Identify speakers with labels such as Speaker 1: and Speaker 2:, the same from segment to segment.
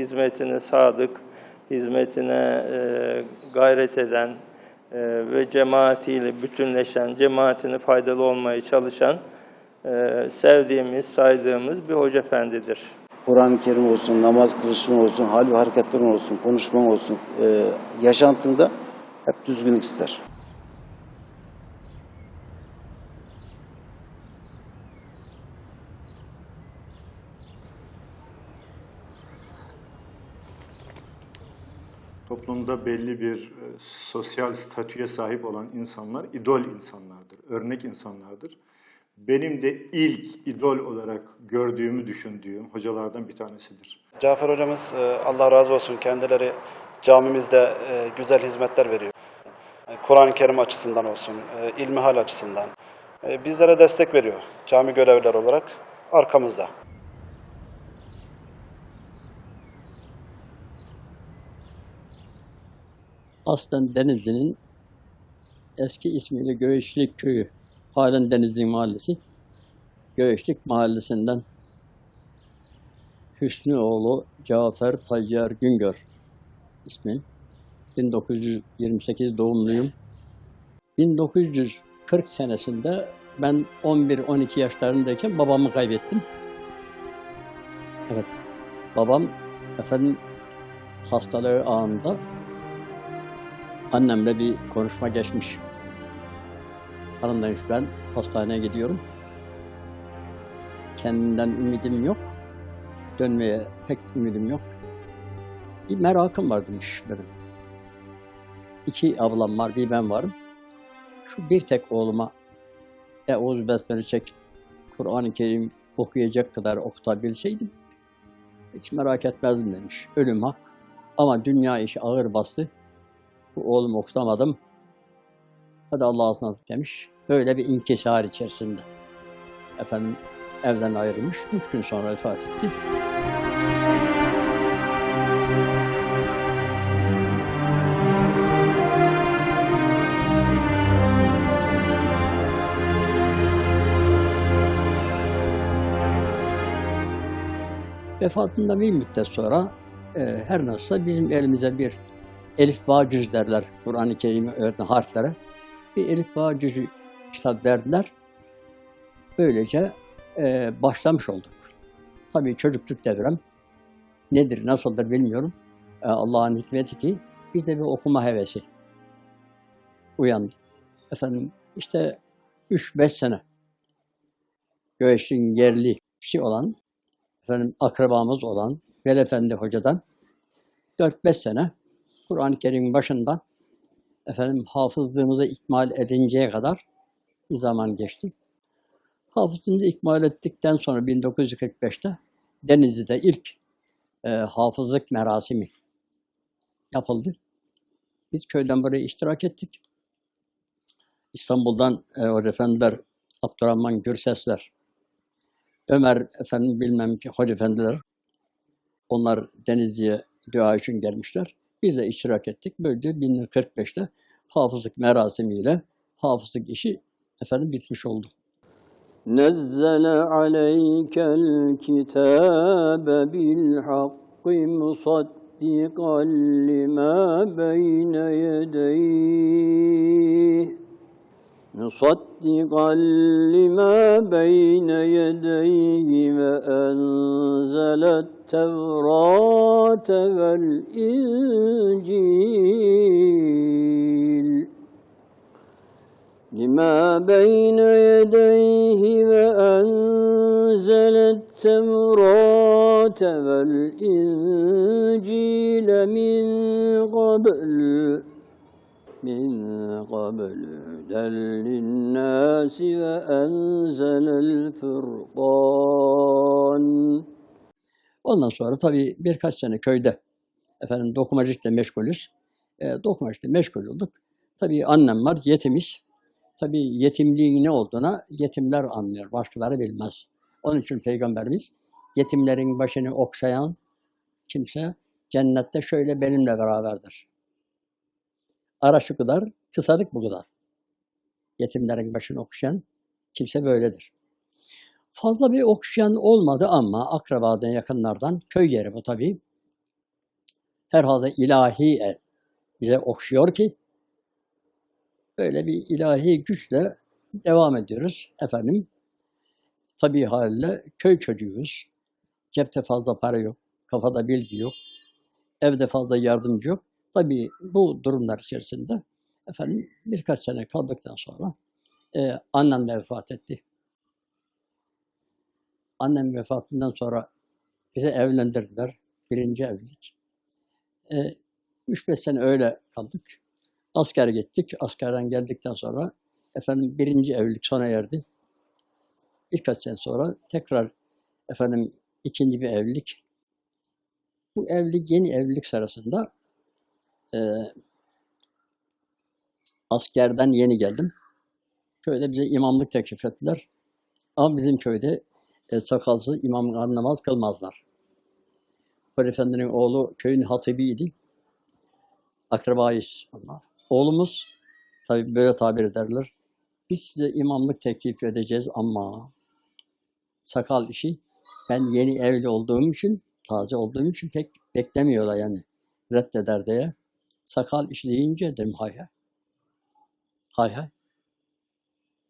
Speaker 1: hizmetine sadık, hizmetine e, gayret eden e, ve cemaatiyle bütünleşen, cemaatine faydalı olmaya çalışan e, sevdiğimiz, saydığımız bir hoca efendidir.
Speaker 2: Kur'an-ı Kerim olsun, namaz kılışın olsun, hal ve hareketlerin olsun, konuşman olsun, e, yaşantında hep düzgünlük ister.
Speaker 3: Toplumda belli bir e, sosyal statüye sahip olan insanlar idol insanlardır, örnek insanlardır. Benim de ilk idol olarak gördüğümü düşündüğüm hocalardan bir tanesidir.
Speaker 4: Cafer hocamız e, Allah razı olsun kendileri camimizde e, güzel hizmetler veriyor. Kur'an-ı Kerim açısından olsun, ilmihal açısından. Bizlere destek veriyor cami görevliler olarak arkamızda.
Speaker 5: Aslen Denizli'nin eski ismiyle Göğüşlük Köyü, halen Denizli Mahallesi. Göğüşlük Mahallesi'nden Hüsnüoğlu Cafer Tayyar Güngör ismi. 1928 doğumluyum. 1940 senesinde ben 11-12 yaşlarındayken babamı kaybettim. Evet, babam efendim hastalığı anında annemle bir konuşma geçmiş. Hanım demiş ben hastaneye gidiyorum. Kendimden ümidim yok. Dönmeye pek ümidim yok. Bir merakım var demiş benim. İki ablam var, bir ben varım. Şu bir tek oğluma Eûzü Besmele çek, Kur'an-ı Kerim okuyacak kadar okutabilseydim hiç merak etmezdim demiş. Ölüm hak ama dünya işi ağır bastı. Bu oğlum okutamadım. Hadi Allah'a ısmarladık demiş. Böyle bir inkisar içerisinde. Efendim evden ayrılmış. Üç gün sonra vefat etti. Vefatından bir müddet sonra e, her nasılsa bizim elimize bir Elif Bağ derler Kur'an-ı Kerim'i öğreten harflere. Bir Elif Bağ kitap verdiler. Böylece e, başlamış olduk. Tabii çocukluk devrem nedir, nasıldır bilmiyorum. E, Allah'ın hikmeti ki bize bir okuma hevesi uyandı. Efendim işte 3-5 sene Göğeş'in yerli kişi olan, efendim akrabamız olan Veli Efendi Hoca'dan 4-5 sene Kur'an-ı Kerim'in başından efendim hafızlığımızı ikmal edinceye kadar bir zaman geçti. Hafızlığımızı ikmal ettikten sonra 1945'te Denizli'de ilk e, hafızlık merasimi yapıldı. Biz köyden buraya iştirak ettik. İstanbul'dan e, o efendiler Abdurrahman Gürsesler, Ömer efendim bilmem ki hoca efendiler onlar Denizli'ye dua için gelmişler. Biz de iştirak ettik. Böylece 1945'te hafızlık merasimiyle hafızlık işi efendim bitmiş oldu. نزل عليك الكتاب بالحق مصدقا لما بين يديه مصدقا لما بين يديه وأنزل التوراة والإنجيل. لما بين يديه وأنزل التوراة والإنجيل من قبل من قبل هدى للناس وأنزل الفرقان Ondan sonra tabii birkaç sene köyde efendim dokumacılıkla meşgulüz. E, dokumacılıkla meşgul olduk. Tabii annem var, yetimiz. Tabii yetimliğin ne olduğuna yetimler anlıyor, başkaları bilmez. Onun için Peygamberimiz yetimlerin başını okşayan kimse cennette şöyle benimle beraberdir. Ara şu kadar, kısadık bu kadar. Yetimlerin başını okşayan kimse böyledir. Fazla bir okşayan olmadı ama akrabadan, yakınlardan, köy yeri bu tabii. herhalde ilahi el bize okşuyor ki böyle bir ilahi güçle devam ediyoruz efendim. Tabii haliyle köy çocuğuyuz. Cepte fazla para yok, kafada bilgi yok, evde fazla yardımcı yok. Tabii bu durumlar içerisinde efendim birkaç sene kaldıktan sonra e, annem de vefat etti. Annem vefatından sonra bize evlendirdiler. Birinci evlilik. E, 3-5 sene öyle kaldık. Asker gittik. Askerden geldikten sonra efendim birinci evlilik sona erdi. Birkaç sene sonra tekrar efendim ikinci bir evlilik. Bu evlilik, yeni evlilik sırasında e, askerden yeni geldim. Köyde bize imamlık teklif ettiler. Ama bizim köyde e, sakalsız imam namaz kılmazlar. Hoca Efendi'nin oğlu köyün hatibiydi. Akrabayız. Oğlumuz, tabi böyle tabir ederler. Biz size imamlık teklif edeceğiz ama sakal işi ben yeni evli olduğum için, taze olduğum için pek beklemiyorlar yani reddeder diye. Sakal işi deyince dedim hay hay. Hay hay.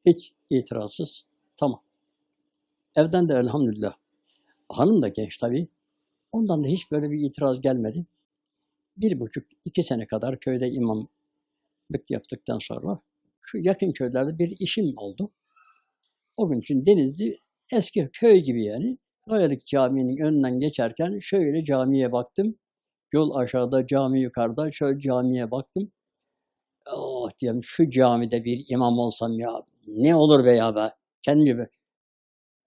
Speaker 5: Hiç itirazsız. Tamam. Evden de elhamdülillah. Hanım da genç tabii. Ondan da hiç böyle bir itiraz gelmedi. Bir buçuk, iki sene kadar köyde imamlık yaptıktan sonra şu yakın köylerde bir işim oldu. O gün için Denizli eski köy gibi yani. Kayalık Camii'nin önünden geçerken şöyle camiye baktım. Yol aşağıda, cami yukarıda. Şöyle camiye baktım. Oh diyorum şu camide bir imam olsam ya ne olur be ya be. Kendimce be.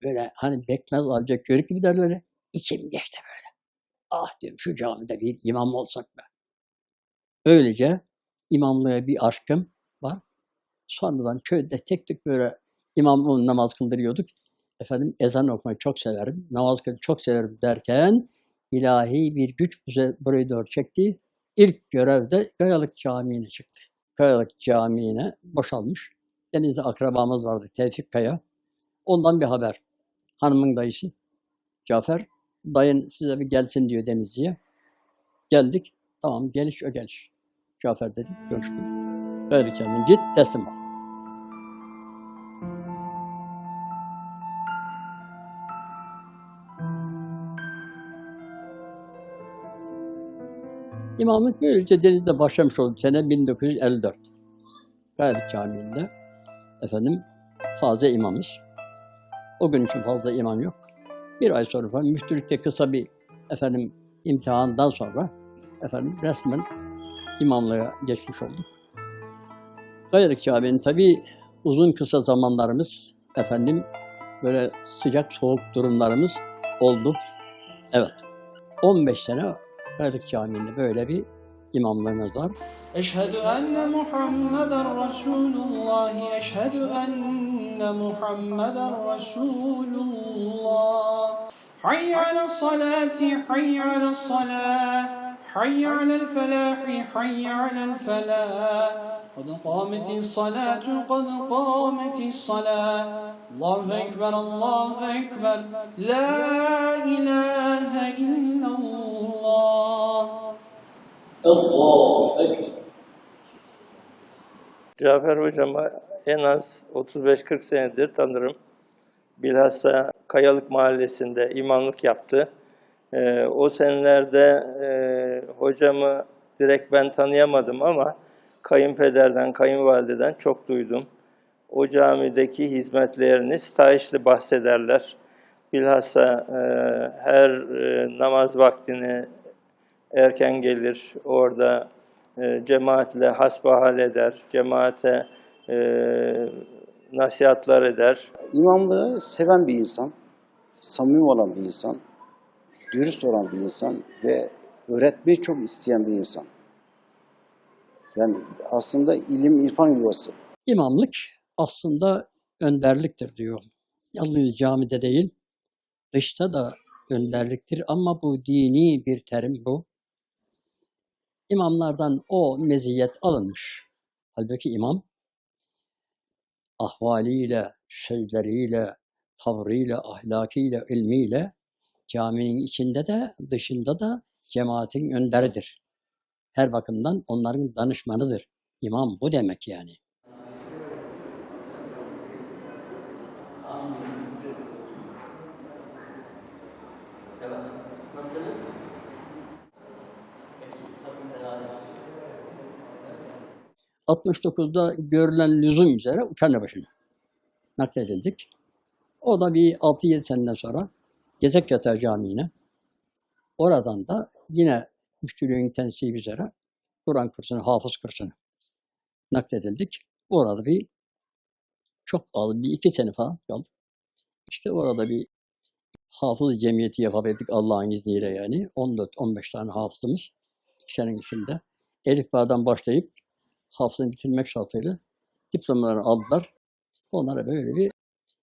Speaker 5: Böyle hani bekmez alacak görük gibi derler. İçim geçti böyle. Ah diyorum şu camide bir imam olsak be. Böylece imamlığa bir aşkım var. Sonradan köyde tek tük böyle imam namaz kıldırıyorduk. Efendim ezan okumayı çok severim, namaz kılmayı çok severim derken ilahi bir güç bize burayı doğru çekti. İlk görevde Kayalık Camii'ne çıktı. Kayalık Camii'ne boşalmış. Denizde akrabamız vardı Tevfik Kaya. Ondan bir haber. Hanımın dayısı Cafer. Dayın size bir gelsin diyor Denizli'ye. Geldik. Tamam geliş o geliş. Cafer dedi. Görüştüm. Kayalık Camii'ne git teslim ol. İmamlık böylece Deniz'de başlamış oldu sene 1954. Kayalık Camii'nde efendim taze imamız. O gün için fazla imam yok. Bir ay sonra falan müftülükte kısa bir efendim imtihandan sonra efendim resmen imamlığa geçmiş olduk. Kayalık Camii'nin tabii uzun kısa zamanlarımız efendim böyle sıcak soğuk durumlarımız oldu. Evet. 15 sene Kayalık Camii'nde böyle bir imamlığımız var.
Speaker 6: أشهد أن محمدا رسول الله أشهد أن محمدا رسول الله حي على الصلاة حي على الصلاة حي على الفلاح حي على الفلاح قد قامت الصلاة قد قامت الصلاة الله أكبر الله أكبر لا إله إلا الله
Speaker 5: Allahu Ekber.
Speaker 1: Cafer Hocam'a en az 35-40 senedir tanırım. Bilhassa Kayalık Mahallesi'nde imamlık yaptı. Ee, o senelerde e, hocamı direkt ben tanıyamadım ama kayınpederden, kayınvalideden çok duydum. O camideki hizmetlerini stahişli bahsederler. Bilhassa e, her e, namaz vaktini erken gelir, orada e, cemaatle hasbihal eder, cemaate e, nasihatler eder.
Speaker 2: İmamlığı seven bir insan, samimi olan bir insan, dürüst olan bir insan ve öğretmeyi çok isteyen bir insan. Yani aslında ilim irfan yuvası.
Speaker 5: İmamlık aslında önderliktir diyor. Yalnız camide değil, dışta da önderliktir ama bu dini bir terim bu. İmamlardan o meziyet alınmış. Halbuki imam ahvaliyle, sözleriyle, tavrıyla, ahlakıyla, ilmiyle caminin içinde de dışında da cemaatin önderidir. Her bakımdan onların danışmanıdır. İmam bu demek yani. ...69'da görülen lüzum üzere Uçarlıbaşı'na nakledildik. O da bir 6-7 seneden sonra Gezek Yatağı Camii'ne oradan da yine müftülüğün tensibi üzere Kur'an kursuna, hafız kursuna nakledildik. Orada bir çok az bir iki sene falan kaldık. İşte orada bir hafız cemiyeti yapabildik Allah'ın izniyle yani. 14-15 tane hafızımız iki senenin içinde. Elif Bağ'dan başlayıp hafızını bitirmek şartıyla diplomalarını aldılar. Onlara böyle bir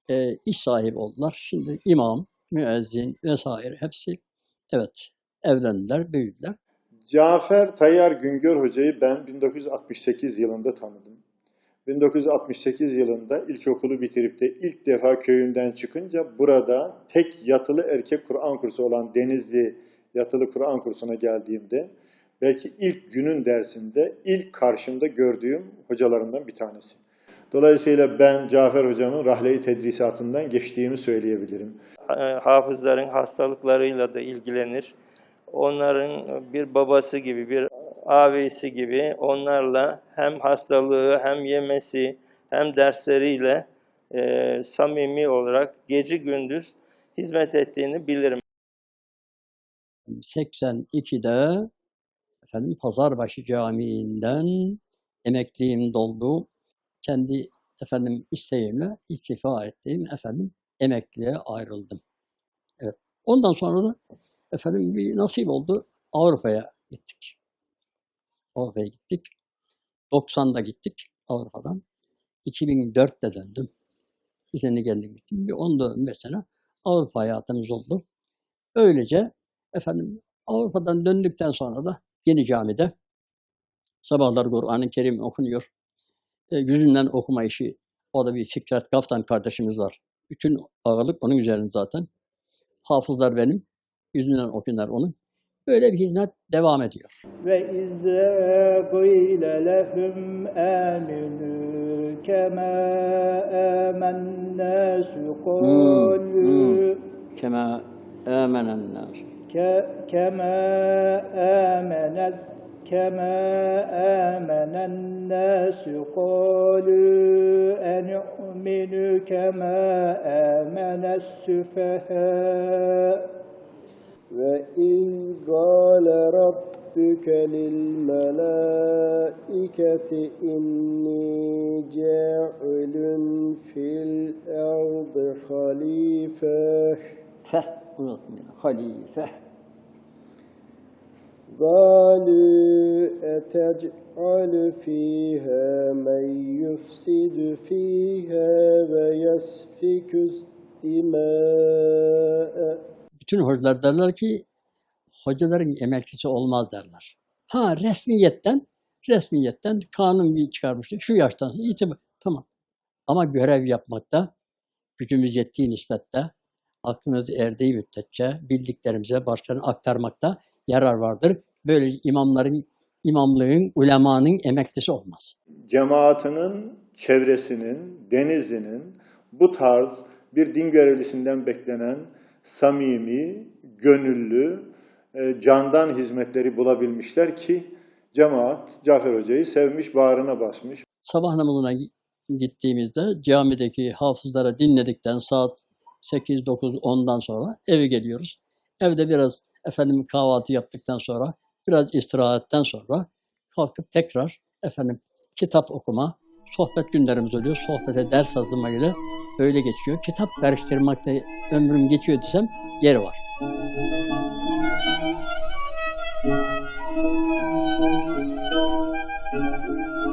Speaker 5: e, iş sahibi oldular. Şimdi imam, müezzin vesaire hepsi evet evlendiler, büyüdüler.
Speaker 3: Cafer Tayyar Güngör Hoca'yı ben 1968 yılında tanıdım. 1968 yılında ilkokulu bitirip de ilk defa köyümden çıkınca burada tek yatılı erkek Kur'an kursu olan Denizli yatılı Kur'an kursuna geldiğimde belki ilk günün dersinde ilk karşımda gördüğüm hocalarından bir tanesi. Dolayısıyla ben Cafer Hocam'ın rahle-i tedrisatından geçtiğimi söyleyebilirim.
Speaker 1: e, hafızların hastalıklarıyla da ilgilenir. Onların bir babası gibi, bir abisi gibi onlarla hem hastalığı hem yemesi hem dersleriyle e, samimi olarak gece gündüz hizmet ettiğini bilirim.
Speaker 5: 82'de efendim Pazarbaşı Camii'nden emekliliğim doldu. Kendi efendim isteğimle istifa ettiğim efendim emekliliğe ayrıldım. Evet. Ondan sonra da efendim bir nasip oldu. Avrupa'ya gittik. Avrupa'ya gittik. 90'da gittik Avrupa'dan. 2004'te döndüm. Sene geldim gittim. Bir 10-15 sene Avrupa hayatımız oldu. Öylece efendim Avrupa'dan döndükten sonra da Yeni camide sabahlar Kur'an-ı Kerim okunuyor. E, yüzünden okuma işi orada bir Fikret Kaftan kardeşimiz var. Bütün ağırlık onun üzerinde zaten. Hafızlar benim. Yüzünden okunlar onun. Böyle bir hizmet devam ediyor.
Speaker 7: Ve izâ qîle lehum âminû kemâ âmennâsü hmm,
Speaker 5: hmm. kâlû kemâ
Speaker 7: âmenennâsü كما آمن كما آمن الناس قالوا أنؤمن كما آمن السفهاء وإذ قال ربك للملائكة إني جاعل في الأرض خليفة.
Speaker 5: Halife.
Speaker 7: قالوا أتجعل فيها من يفسد فيها ويسفك الدماء
Speaker 5: Bütün hocalar derler ki hocaların emeklisi olmaz derler. Ha resmiyetten resmiyetten kanun bir çıkarmıştı. Şu yaştan itibar tamam. Ama görev yapmakta gücümüz yettiği nispette aklımız erdiği müddetçe bildiklerimize başkalarına aktarmakta yarar vardır. Böyle imamların, imamlığın, ulemanın emeklisi olmaz.
Speaker 3: cemaatinin, çevresinin, Denizli'nin bu tarz bir din görevlisinden beklenen samimi, gönüllü, e, candan hizmetleri bulabilmişler ki cemaat Cafer Hoca'yı sevmiş, bağrına basmış.
Speaker 5: Sabah namazına gi- gittiğimizde camideki hafızlara dinledikten saat 8, 9, 10'dan sonra eve geliyoruz. Evde biraz efendim kahvaltı yaptıktan sonra biraz istirahatten sonra kalkıp tekrar efendim kitap okuma, sohbet günlerimiz oluyor. Sohbete ders hazırlama ile böyle geçiyor. Kitap karıştırmakta ömrüm geçiyor desem yeri var.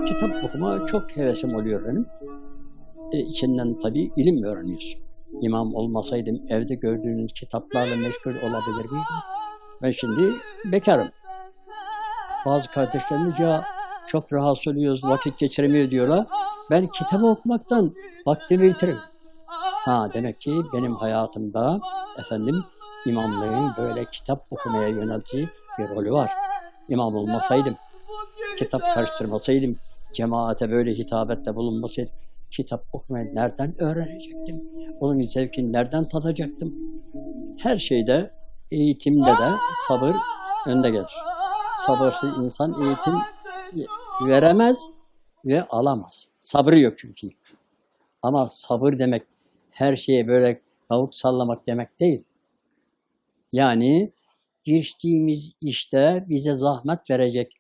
Speaker 5: Kitap okuma çok hevesim oluyor benim. E, içinden tabii ilim öğreniyorsun. İmam olmasaydım evde gördüğünüz kitaplarla meşgul olabilir miydim? Ben şimdi bekarım. Bazı kardeşlerimiz ya çok rahatsız oluyoruz, vakit geçiremiyor diyorlar. Ben kitabı okumaktan vaktimi bitiririm. Ha demek ki benim hayatımda efendim imamlığın böyle kitap okumaya yöneltiği bir rolü var. İmam olmasaydım kitap karıştırmasaydım, cemaate böyle hitabette bulunmasaydım, kitap okumayı nereden öğrenecektim? Onun zevkini nereden tadacaktım? Her şeyde, eğitimde de sabır önde gelir. Sabırsız insan eğitim veremez ve alamaz. Sabrı yok çünkü. Ama sabır demek her şeye böyle kavuk sallamak demek değil. Yani giriştiğimiz işte bize zahmet verecek,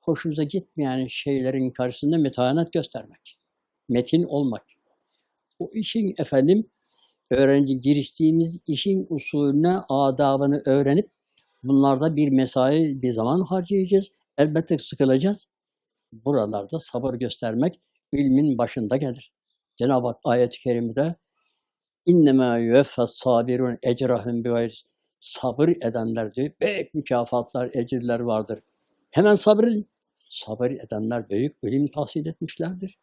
Speaker 5: hoşumuza gitmeyen şeylerin karşısında metanet göstermek, metin olmak. O işin efendim öğrenci giriştiğimiz işin usulüne, adabını öğrenip bunlarda bir mesai, bir zaman harcayacağız. Elbette sıkılacağız. Buralarda sabır göstermek ilmin başında gelir. Cenab-ı Hak ayet-i kerimede İnnemâ yüveffes sabirun ecrahum bi Sabır edenler diyor. Büyük mükafatlar, ecirler vardır. Hemen sabredin. Sabır edenler büyük ilim tahsil etmişlerdir.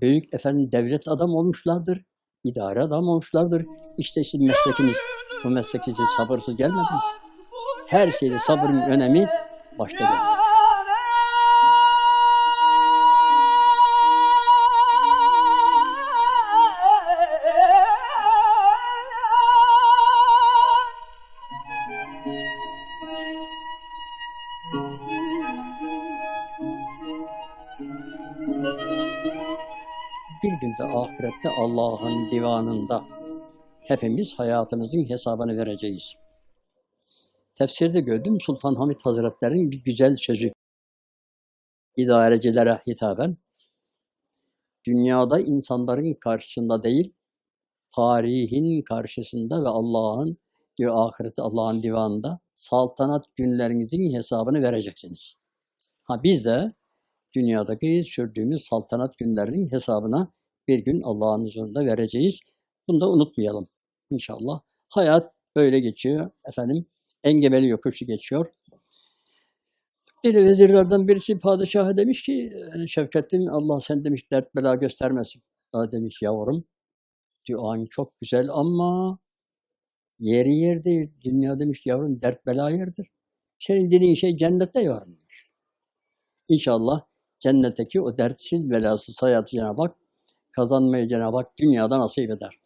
Speaker 5: Büyük efendim devlet adam olmuşlardır. idare adam olmuşlardır. İşte sizin meslekiniz. Bu meslek size sabırsız gelmediniz. Her şeyde sabrın önemi başta geliyor. Ahirette Allah'ın divanında hepimiz hayatımızın hesabını vereceğiz. Tefsirde gördüm Sultan Hamid Hazretleri'nin bir güzel sözü. İdarecilere hitaben. Dünyada insanların karşısında değil, tarihin karşısında ve Allah'ın diyor ahirette Allah'ın divanında saltanat günlerinizin hesabını vereceksiniz. Ha biz de dünyadaki sürdüğümüz saltanat günlerinin hesabına bir gün Allah'ın huzurunda vereceğiz. Bunu da unutmayalım inşallah. Hayat böyle geçiyor efendim. Engebeli yokuşu geçiyor. Bir vezirlerden birisi padişaha demiş ki Şevkettin Allah sen demiş dert bela göstermesin. Daha demiş yavrum duan çok güzel ama yeri yer değil. Dünya demiş yavrum dert bela yerdir. Senin dediğin şey cennette yavrum demiş. İnşallah cennetteki o dertsiz belasız hayatı Cenab-ı Hak kazanmayı Cenab-ı Hak dünyada nasip eder.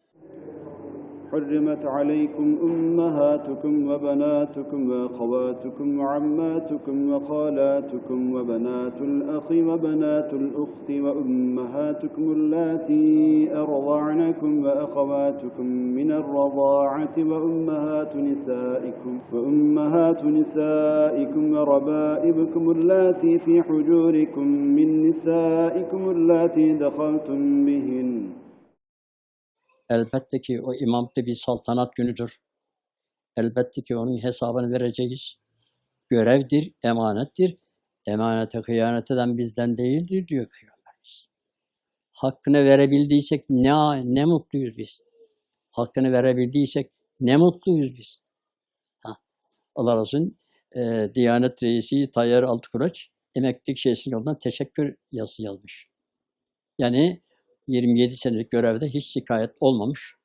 Speaker 8: حرمت عليكم أمهاتكم وبناتكم وأخواتكم وعماتكم وخالاتكم وبنات الأخ وبنات الأخت وأمهاتكم اللاتي أرضعنكم وأخواتكم من الرضاعة وأمهات نسائكم وأمهات نسائكم وربائبكم اللاتي في حجوركم من نسائكم اللاتي دخلتم بهن
Speaker 5: Elbette ki o imamda bir saltanat günüdür. Elbette ki onun hesabını vereceğiz. Görevdir, emanettir. Emanete hıyanet eden bizden değildir diyor Peygamberimiz. Hakkını verebildiysek ne, ne mutluyuz biz. Hakkını verebildiysek ne mutluyuz biz. Ha. Allah razı olsun. E, Diyanet Reisi Tayyar Altıkuraç emeklilik şeysinin yolundan teşekkür yazısı yazmış. Yani 27 senelik görevde hiç şikayet olmamış,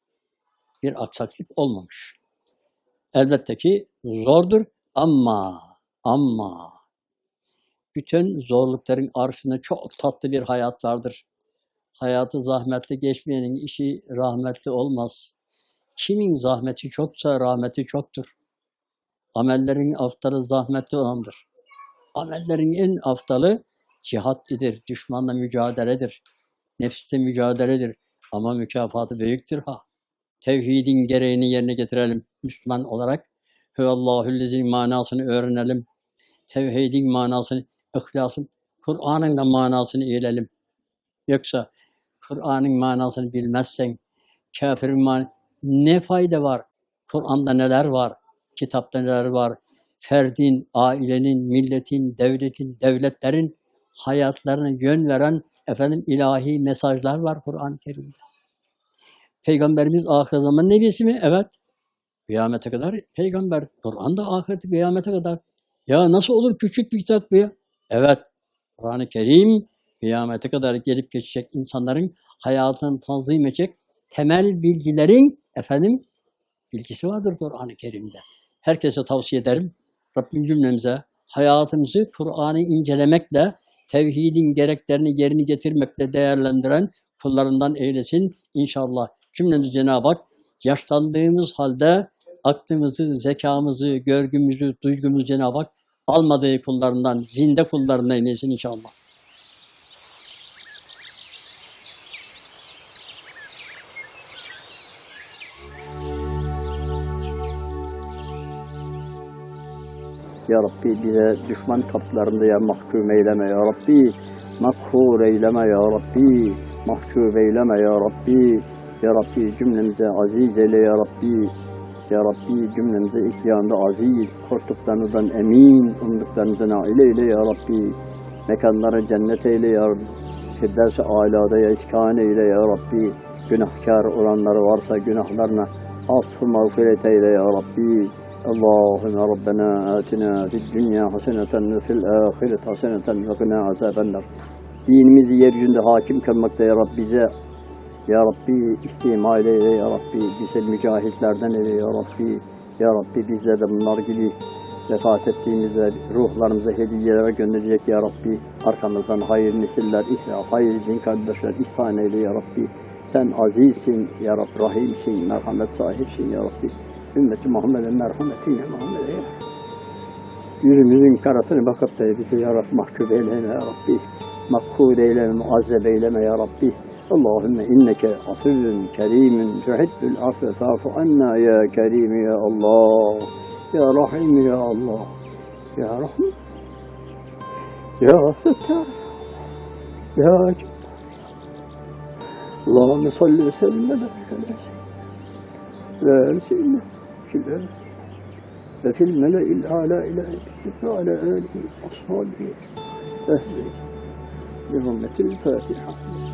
Speaker 5: bir aksaklık olmamış. Elbette ki zordur ama ama bütün zorlukların arasında çok tatlı bir hayat vardır. Hayatı zahmetli geçmeyenin işi rahmetli olmaz. Kimin zahmeti çoksa rahmeti çoktur. Amellerin aftalı zahmetli olandır. Amellerin en aftalı cihat idir, düşmanla mücadeledir nefsle mücadeledir. Ama mükafatı büyüktür ha. Tevhidin gereğini yerine getirelim Müslüman olarak. Hüvallahüllezî manasını öğrenelim. Tevhidin manasını, ihlasın, Kur'an'ın da manasını eğilelim. Yoksa Kur'an'ın manasını bilmezsen, kafirin man ne fayda var? Kur'an'da neler var? Kitapta neler var? Ferdin, ailenin, milletin, devletin, devletlerin hayatlarına yön veren efendim ilahi mesajlar var Kur'an-ı Kerim'de. Peygamberimiz ahir zaman nebisi mi? Evet. Kıyamete kadar peygamber. Kur'an da ahireti kıyamete kadar. Ya nasıl olur küçük bir kitap bu ya? Evet. Kur'an-ı Kerim kıyamete kadar gelip geçecek insanların hayatını tanzim edecek temel bilgilerin efendim bilgisi vardır Kur'an-ı Kerim'de. Herkese tavsiye ederim. Rabbim cümlemize hayatımızı Kur'an'ı incelemekle, tevhidin gereklerini yerini getirmekle değerlendiren kullarından eylesin inşallah. Cümlemizi Cenab-ı Hak yaşlandığımız halde aklımızı, zekamızı, görgümüzü, duygumuzu Cenab-ı Hak almadığı kullarından, zinde kullarından eylesin inşallah. Ya Rabbi bize düşman kaplarında mahkum eyleme ya Rabbi. Makhur eyleme ya Rabbi. Mahcup eyleme ya Rabbi. Ya Rabbi cümlemize aziz eyle ya Rabbi. Ya Rabbi cümlemize isyanda aziz, korktuklarımızdan emin, umduklarımızdan aile eyle ya Rabbi. Mekanları cennet eyle ya Rabbi. Firdevs-i alada ya iskan eyle ya Rabbi. Günahkar olanları varsa günahlarına affı mağfiret eyle ya Rabbi. اللهم ربنا آتنا في الدنيا حسنة وفي الآخرة حسنة وقنا عذاب النار Dinimizi yeryüzünde hakim kılmakta ya Rabbi bize Ya Rabbi istima eyle ya Rabbi bize mücahitlerden eyle ya Rabbi Ya Rabbi bizler de bunlar gibi vefat ettiğimizde ruhlarımıza hediyeler gönderecek ya Rabbi arkamızdan hayır nesiller, ihya, hayır din kardeşler ihsan eyle ya Rabbi sen azizsin ya Rabbi, rahimsin, merhamet sahipsin ya Rabbi ümmeti Muhammed'e merhametiyle Muhammed'e ya Yüzümüzün karasını bakıp da bizi ya Rabbi mahcup eyleme ya Rabbi. Makhul eyleme, muazzeb eyleme ya Rabbi. Allahümme inneke afuvun kerimun tuhibbul afve fa'fu anna ya kerim ya Allah. Ya Rahim ya Allah. Ya Rahim. Ya Settar. Ya Cebbar. اللهم صل وسلم. على على لا سيدنا الأرض ففي الملأ الأعلى إلى أبيك وعلى آله وأصحابه. أهله برحمة الفاتحة.